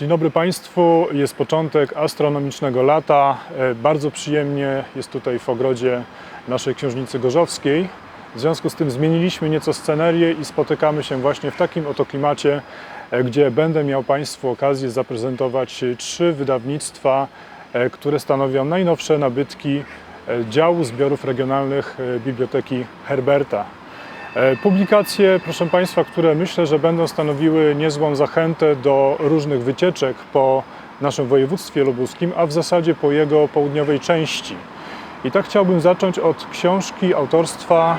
Dzień dobry Państwu. Jest początek astronomicznego lata. E, Bardzo przyjemnie jest tutaj w ogrodzie naszej księżnicy Gorzowskiej. W związku z tym zmieniliśmy nieco scenerię i spotykamy się właśnie w takim oto klimacie, e, gdzie będę miał Państwu okazję zaprezentować trzy wydawnictwa, e, które stanowią najnowsze nabytki działu zbiorów regionalnych Biblioteki Herberta. E, Publikacje, proszę Państwa, które myślę, że będą stanowiły niezłą zachętę do różnych wycieczek po naszym województwie lubuskim, a w zasadzie po jego południowej części. I tak chciałbym zacząć od książki autorstwa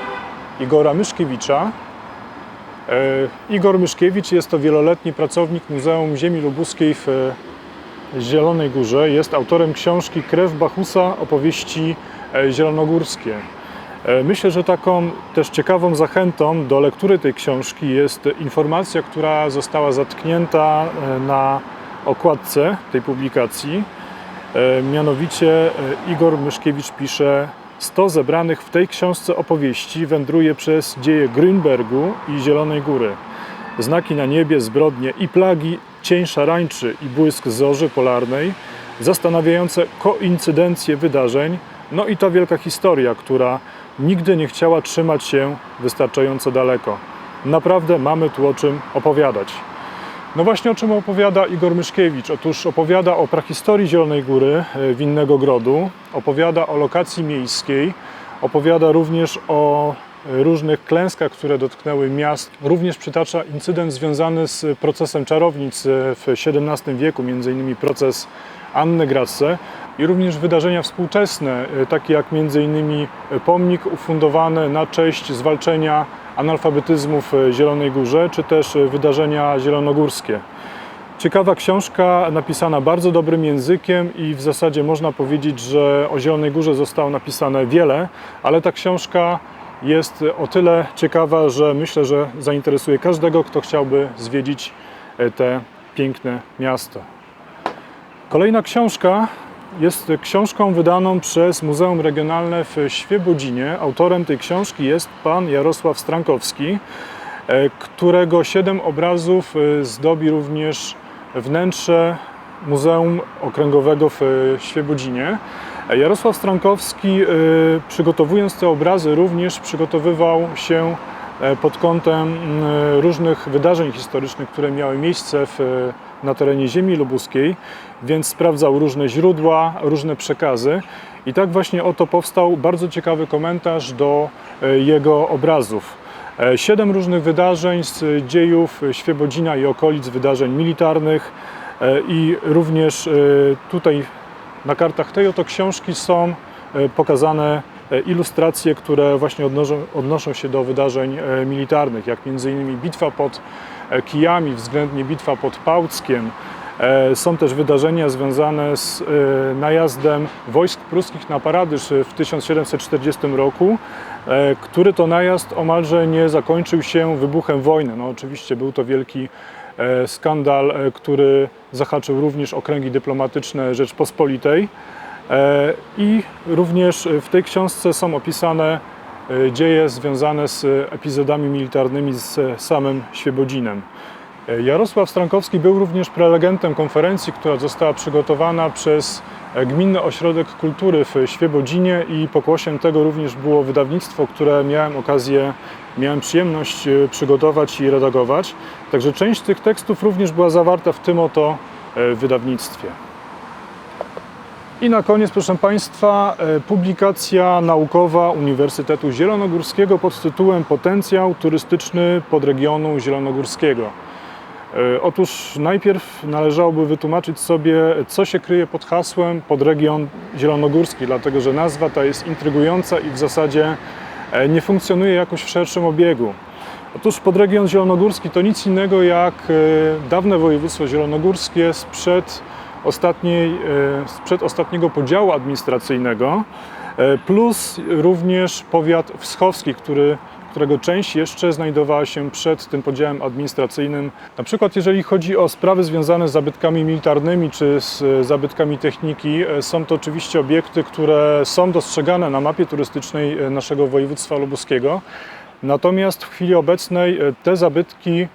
Igora Myszkiewicza. E, Igor Myszkiewicz jest to wieloletni pracownik Muzeum Ziemi Lubuskiej w Zielonej Górze. Jest autorem książki Krew Bachusa, opowieści e, zielonogórskie. E, Myślę, że taką też ciekawą zachętą do lektury tej książki jest informacja, która została zatknięta e, na okładce tej publikacji. E, Mianowicie Igor Myszkiewicz pisze 100 zebranych w tej książce opowieści wędruje przez dzieje Grünbergu i Zielonej Góry. Znaki na niebie, zbrodnie i plagi, cień szarańczy i błysk zorzy polarnej, zastanawiające koincydencje wydarzeń, no i ta wielka historia, która nigdy nie chciała trzymać się wystarczająco daleko. Naprawdę mamy tu o czym opowiadać. No właśnie o czym opowiada Igor Myszkiewicz? Otóż opowiada o prahistorii Zielonej Góry, e, Winnego Grodu, opowiada o lokacji miejskiej, opowiada również o e, różnych klęskach, które dotknęły miast. Również przytacza incydent związany z procesem czarownic e, w XVII wieku, m.in. proces Anny Grasse i również wydarzenia współczesne, e, takie jak m.in. pomnik ufundowany na cześć zwalczenia analfabetyzmu w Zielonej Górze, czy też wydarzenia zielonogórskie. Ciekawa książka, napisana bardzo dobrym językiem i w zasadzie można powiedzieć, że o Zielonej Górze zostało napisane wiele, ale ta książka jest o tyle ciekawa, że myślę, że zainteresuje każdego, kto chciałby zwiedzić e, te piękne miasto. Kolejna książka jest książką wydaną przez Muzeum Regionalne w Świebodzinie. Autorem tej książki jest pan Jarosław Strankowski, e, którego siedem obrazów e, zdobi również wnętrze Muzeum Okręgowego w e, Świebodzinie. Jarosław Strankowski, przygotowując te obrazy, również przygotowywał się pod kątem m, różnych wydarzeń historycznych, które miały miejsce w, na terenie ziemi lubuskiej, więc sprawdzał różne źródła, różne przekazy. I tak właśnie oto powstał bardzo ciekawy komentarz do e, jego obrazów. E, Siedem różnych wydarzeń z dziejów Świebodzina i okolic, wydarzeń militarnych e, i również e, tutaj na kartach tej oto książki są e, pokazane e, ilustracje, które właśnie odnoszą, odnoszą się do wydarzeń e, militarnych, jak innymi bitwa pod e, Kijami, względnie bitwa pod Pałckiem. E, Są też wydarzenia związane z e, najazdem wojsk pruskich na Paradyż w 1740 roku, e, który to najazd omalże nie zakończył się wybuchem wojny. No oczywiście był to wielki e, skandal, e, który zahaczył również okręgi dyplomatyczne Rzeczpospolitej. E, I również w tej książce są opisane e, dzieje związane z epizodami militarnymi z samym Świebodzinem. E, Jarosław Strankowski był również prelegentem konferencji, która została przygotowana przez Gminny Ośrodek Kultury w Świebodzinie i pokłosiem tego również było wydawnictwo, które miałem okazję, miałem przyjemność przygotować i redagować. Także część tych tekstów również była zawarta w tym oto wydawnictwie. I na koniec, proszę Państwa, e, publikacja naukowa Uniwersytetu Zielonogórskiego pod tytułem Potencjał turystyczny podregionu zielonogórskiego. E, Otóż najpierw należałoby wytłumaczyć sobie, co się kryje pod hasłem podregion zielonogórski, dlatego że nazwa ta jest intrygująca i w zasadzie e, nie funkcjonuje jakoś w szerszym obiegu. Otóż podregion zielonogórski to nic innego jak dawne województwo zielonogórskie sprzed, ostatniej, e, sprzed ostatniego podziału administracyjnego, e, plus również powiat wschowski, który, którego część jeszcze znajdowała się przed tym podziałem administracyjnym. Na przykład jeżeli chodzi o sprawy związane z zabytkami militarnymi czy z e, zabytkami techniki, e, są to oczywiście obiekty, które są dostrzegane na mapie turystycznej e, naszego województwa lubuskiego. Natomiast w chwili obecnej e, te zabytki e,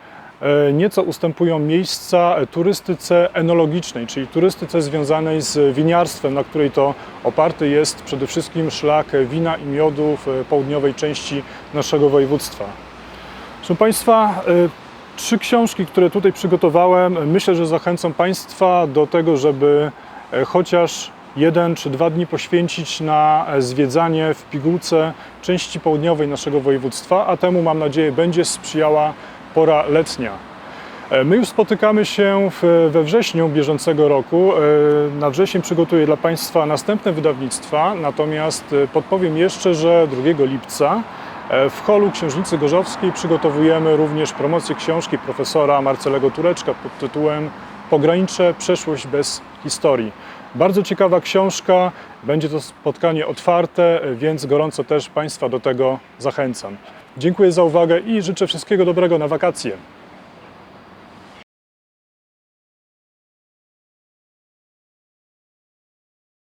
nieco ustępują miejsca e, turystyce enologicznej, czyli turystyce związanej z winiarstwem, na której to oparty jest przede wszystkim szlak wina i miodu w e, południowej części naszego województwa. Proszę Państwa, e, trzy książki, które tutaj przygotowałem, myślę, że zachęcą Państwa do tego, żeby e, chociaż jeden czy dwa dni poświęcić na e, zwiedzanie w pigułce części południowej naszego województwa, a temu mam nadzieję będzie sprzyjała pora letnia. E, My już spotykamy się we wrześniu bieżącego roku. E, Na wrzesień przygotuję dla Państwa następne wydawnictwa, natomiast e, podpowiem jeszcze, że 2 lipca w holu Księżnicy Gorzowskiej przygotowujemy również promocję książki profesora Marcelego Tureczka pod tytułem Pogranicze przeszłość bez historii. Bardzo ciekawa książka, będzie to spotkanie otwarte, więc gorąco też Państwa do tego zachęcam. Dziękuję za uwagę i życzę wszystkiego dobrego na wakacje.